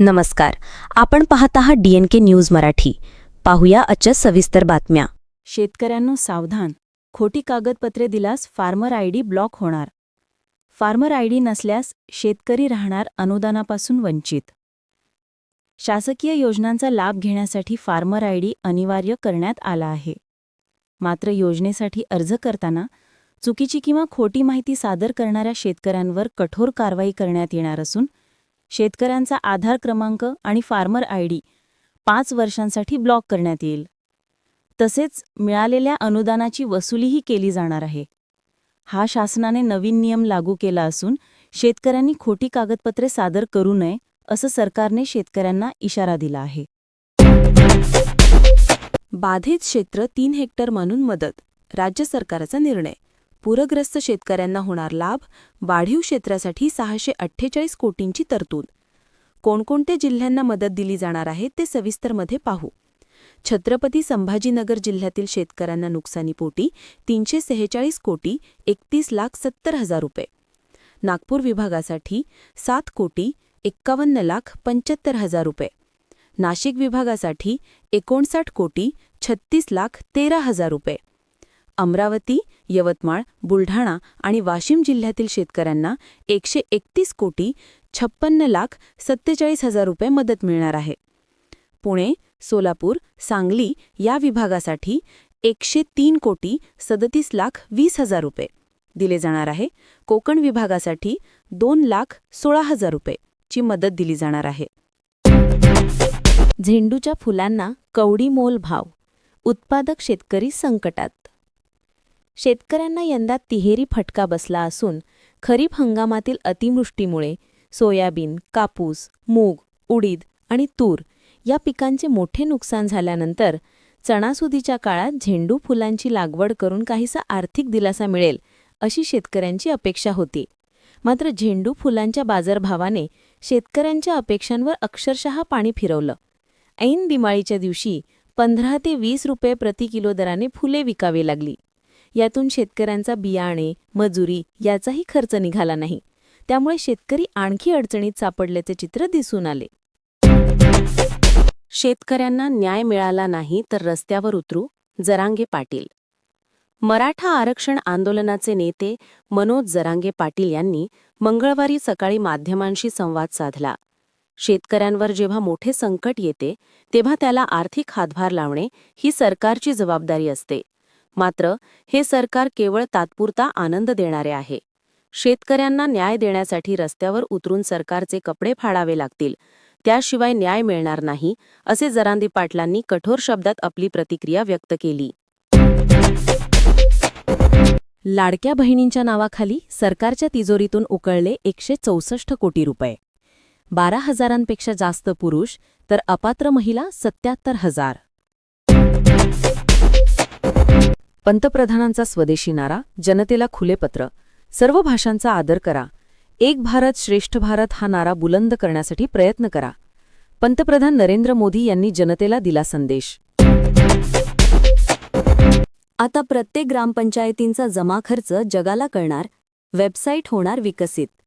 नमस्कार. आपण पाहत आहात डीएनके न्यूज मराठी. पाहूया आजच्या सविस्तर बातम्या. शेतकऱ्यांनो सावधान. खोटी कागदपत्रे दिल्यास फार्मर आय डी ब्लॉक होणार. फार्मर आय डी नसल्यास शेतकरी राहणार अनुदानापासून वंचित. शासकीय योजनांचा लाभ घेण्यासाठी फार्मर आय डी अनिवार्य करण्यात आला आहे. मात्र योजनेसाठी अर्ज करताना चुकीची किंवा खोटी माहिती सादर करणाऱ्या शेतकऱ्यांवर कठोर कारवाई करण्यात येणार असून शेतकऱ्यांचा आधार क्रमांक आणि फार्मर आयडी पाच वर्षांसाठी ब्लॉक करण्यात येईल. तसेच मिळालेल्या अनुदानाची वसुलीही केली जाणार आहे. हा शासनाने नवीन नियम लागू केला असून शेतकऱ्यांनी खोटी कागदपत्रे सादर करू नये असं सरकारने शेतकऱ्यांना इशारा दिला आहे. बाधित क्षेत्र तीन हेक्टर म्हणून मदत राज्य सरकारचा निर्णय. पूरग्रस्त शेतकऱ्यांना होणार लाभ वाढीव क्षेत्रासाठी सहाशे अठ्ठेचाळीस कोटींची तरतूद. कोणकोणत्या जिल्ह्यांना मदत दिली जाणार आहे ते सविस्तरमध्ये पाहू. छत्रपती संभाजीनगर जिल्ह्यातील शेतकऱ्यांना नुकसानीपोटी तीनशे सेहेचाळीस कोटी एकतीस लाख सत्तर हजार रुपये. नागपूर विभागासाठी सात कोटी एक्कावन्न लाख पंच्याहत्तर हजार रुपये. नाशिक विभागासाठी एकोणसाठ कोटी छत्तीस लाख तेरा हजार रुपये. अमरावती यवतमाळ बुलढाणा आणि वाशिम जिल्ह्यातील शेतकऱ्यांना एकशे एकतीस कोटी छप्पन्न लाख सत्तेचाळीस हजार रुपये मदत मिळणार आहे. पुणे सोलापूर सांगली या विभागासाठी एकशे तीन कोटी सदतीस लाख वीस हजार रुपये दिले जाणार आहे. कोकण विभागासाठी दोन लाख सोळा हजार रुपये ची मदत दिली जाणार आहे. झेंडूच्या फुलांना कवडी मोल भाव उत्पादक शेतकरी संकटात. शेतकऱ्यांना यंदा तिहेरी फटका बसला असून खरीप हंगामातील अतिवृष्टीमुळे सोयाबीन कापूस मूग उडीद आणि तूर या पिकांचे मोठे नुकसान झाल्यानंतर चणासुदीच्या काळात झेंडू फुलांची लागवड करून काहीसा आर्थिक दिलासा मिळेल अशी शेतकऱ्यांची अपेक्षा होती. मात्र झेंडू फुलांच्या बाजारभावाने शेतकऱ्यांच्या अपेक्षांवर अक्षरशः पाणी फिरवलं. ऐन दिवाळीच्या दिवशी पंधरा ते वीस रुपये प्रति किलो दराने फुले विकावी लागली. यातून शेतकऱ्यांचा बियाणे मजुरी याचाही खर्च निघाला नाही. त्यामुळे शेतकरी आणखी अडचणीत सापडल्याचे चित्र दिसून आले. शेतकऱ्यांना न्याय मिळाला नाही तर रस्त्यावर उतरू जरांगे पाटील. मराठा आरक्षण आंदोलनाचे नेते मनोज जरांगे पाटील यांनी मंगळवारी सकाळी माध्यमांशी संवाद साधला. शेतकऱ्यांवर जेव्हा मोठे संकट येते तेव्हा त्याला आर्थिक हातभार लावणे ही सरकारची जबाबदारी असते. मात्र हे सरकार केवळ तात्पुरता आनंद देणारे आहे. शेतकऱ्यांना न्याय देण्यासाठी रस्त्यावर उतरून सरकारचे कपडे फाडावे लागतील. त्याशिवाय न्याय मिळणार नाही असे जरांदी पाटलांनी कठोर शब्दात आपली प्रतिक्रिया व्यक्त केली. लाडक्या बहिणींच्या नावाखाली सरकारच्या तिजोरीतून उकळले एकशे चौसष्ट कोटी रुपये. बारा हजारांपेक्षा जास्त पुरुष तर अपात्र महिला सत्याहत्तर हजार. पंतप्रधानांचा स्वदेशी नारा जनतेला खुले पत्र सर्व भाषांचा आदर करा. एक भारत श्रेष्ठ भारत हा नारा बुलंद करण्यासाठी प्रयत्न करा. पंतप्रधान नरेंद्र मोदी यांनी जनतेला दिला संदेश. आता प्रत्येक ग्रामपंचायतींचा जमा खर्च जगाला कळणार वेबसाईट होणार विकसित.